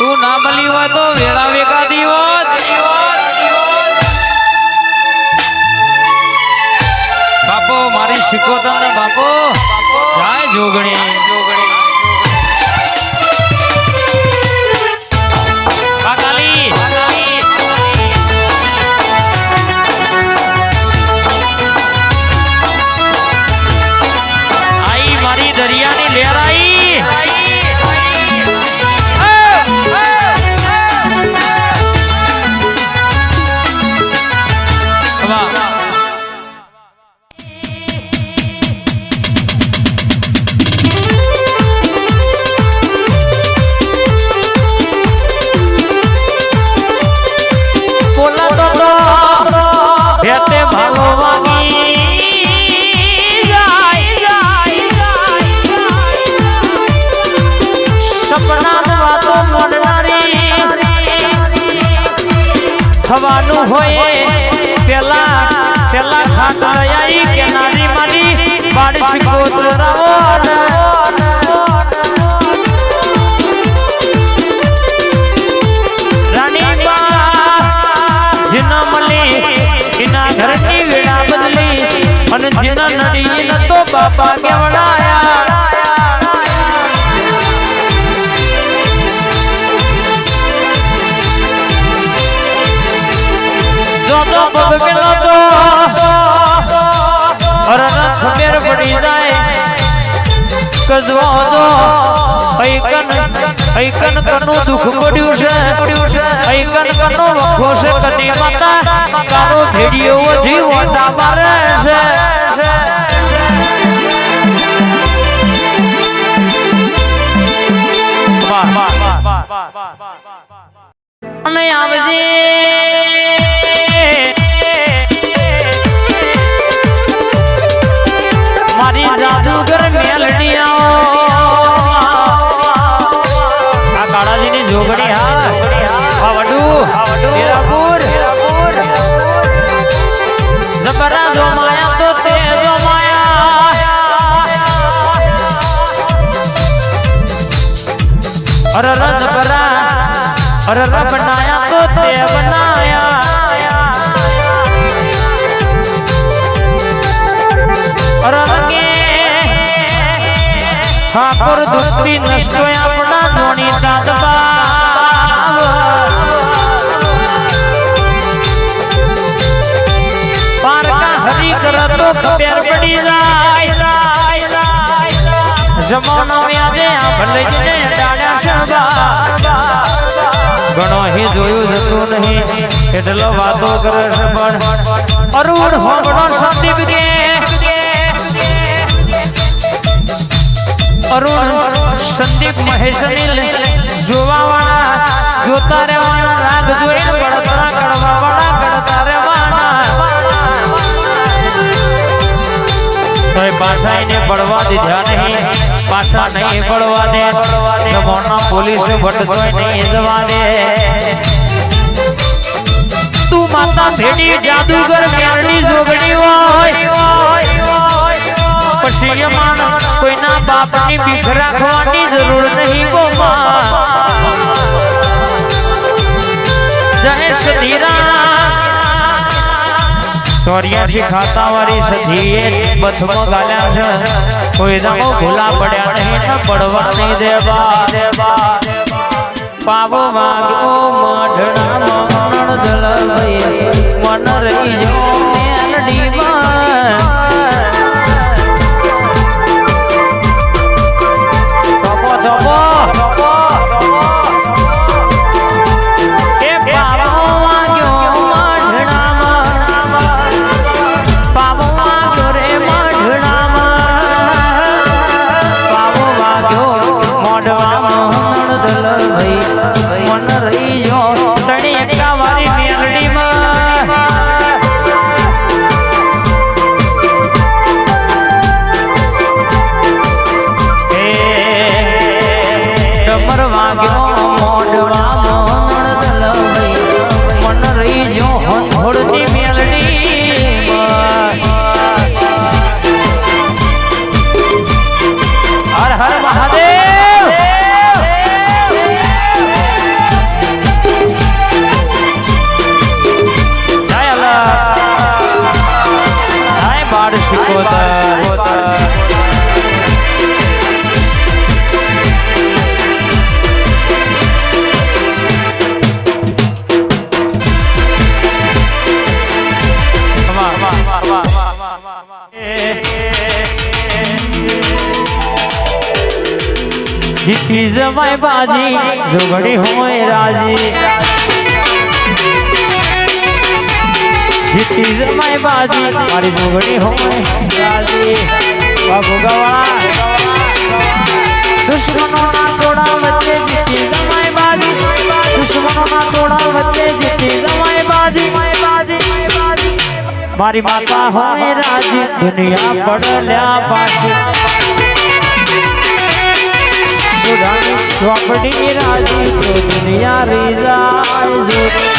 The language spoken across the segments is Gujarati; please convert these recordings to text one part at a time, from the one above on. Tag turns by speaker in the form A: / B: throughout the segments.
A: તું ના મળી હોય તો વેળા વેગા દીવોત બાપો, મારી શીખો તમને બાપો. જાય જોગણી જોગણી. નડી ન તો બાપા કેવડાયા જો તો પગ મેલો તો અરન ખબર પડી જાય કજવો તો ઐકન ઐકન કનું દુઃખ પડ્યું છે ઐકન કનો વખો છે કદી માતા કાળો ભેડિયો વધી વોટા મારે છે અને આવજે. મારી જાદુગર મેલડી આવો આ કાળાજીની જોગણી હા આ વડુ હીરાપુર જબરા જોમાયા જોમાયા અરે ર જબરા અરે ર બનાયા તો તે બનાયા અરે રંગે ઠાકોર દુખતી નષ્ટો આપણા ધોણી પારકા હરી કરતો ખબર પડી જાય જમાનો યાદે આ ભલે જને ડાળ્યા શરબા ઘણો હી જોયું જતું નહીં, એટલો વાતો કરે છે પણ. અરુણ હોંગણો સંદીપ અરુણ સંદીપ મહેશની જોવા વાળા જોતા રહેવાના, રાગ જોઈને બળતરા કરવા કરતા રહેવાના. તોય પાછા એને પડવા દીધા નહીં. પાછા નહીં પડવા દે જમોના પોલીસ ભટકો નહીં જવા દે તું માતા ભેડી જાદુગર મેરડી જોગણી હોય. પછી એ કોઈના બાપની બીખ રાખવાની ચોર્યાસી ખાતા વાળી સધીએ બથમો ગાલ્યા છે. કોઈ દમો ભૂલા પડ્યા નહીં ને પડવા નહીં દેવા. પાવો માગો માઢણામાં Baba. જીતી જમાય બાજી જોગડી હોય રાજી જીતી જમાય બાજી મારી જોગડી હોય રાજી બાબુ ગવાળા દુશ્મનોના ટોળા વચ્ચે જીતી જમાય બાજી દુશ્મનોના ટોળા વચ્ચે જીતી જમાય બાજી મારી માતા હોય રાજી દુનિયા પડલ્યા પાછી સુધાની ચોપડી રાજી તો દુનિયા રીઝા જો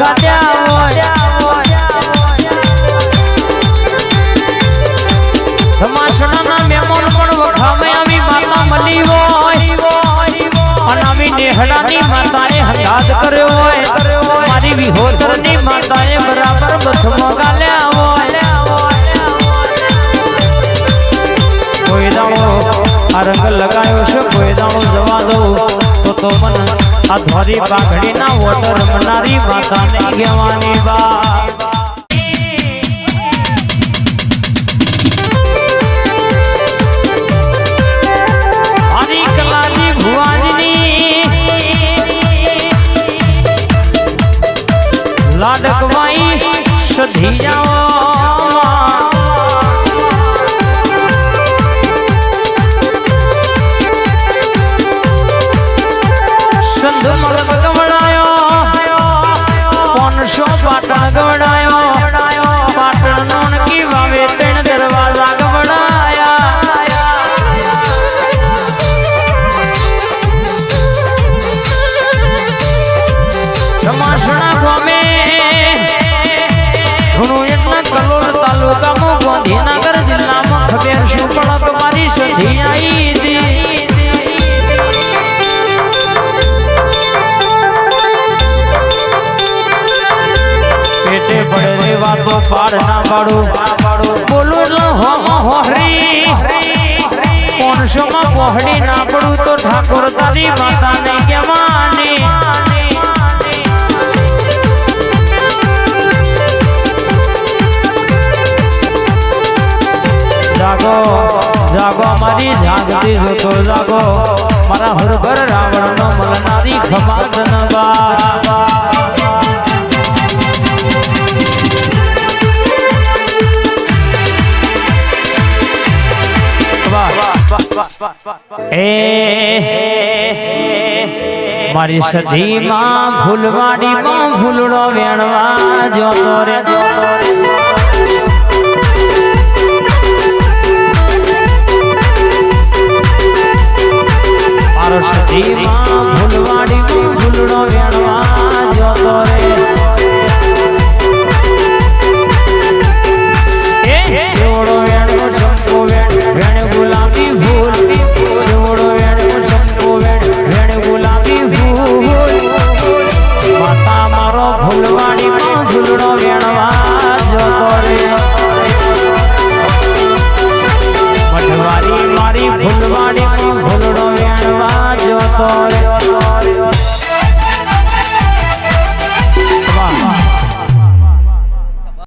A: ખાધ્યા હોય અને આવી નેહડાની માતાએ આ ધોરી પાઘડીના વોટર રમનારી માતાને કહેવાની બા હરી કલાજી ભુવાનની લાડકવાઈ સધી જાઓ. પાડ ના બોલું ન હરી પોણસો માં પહોળી ના પડું તો ઠાકોર તારી માતાને કેવાની જાગો જાગો મારી જાગતી જોતો જાગો મારા હરભર રાવણ નો મલનારી ખમાદન બા એ મારી સધી માં ફૂલવાડી માં ફૂલડો વેણવા જોતો રે જોતો રે.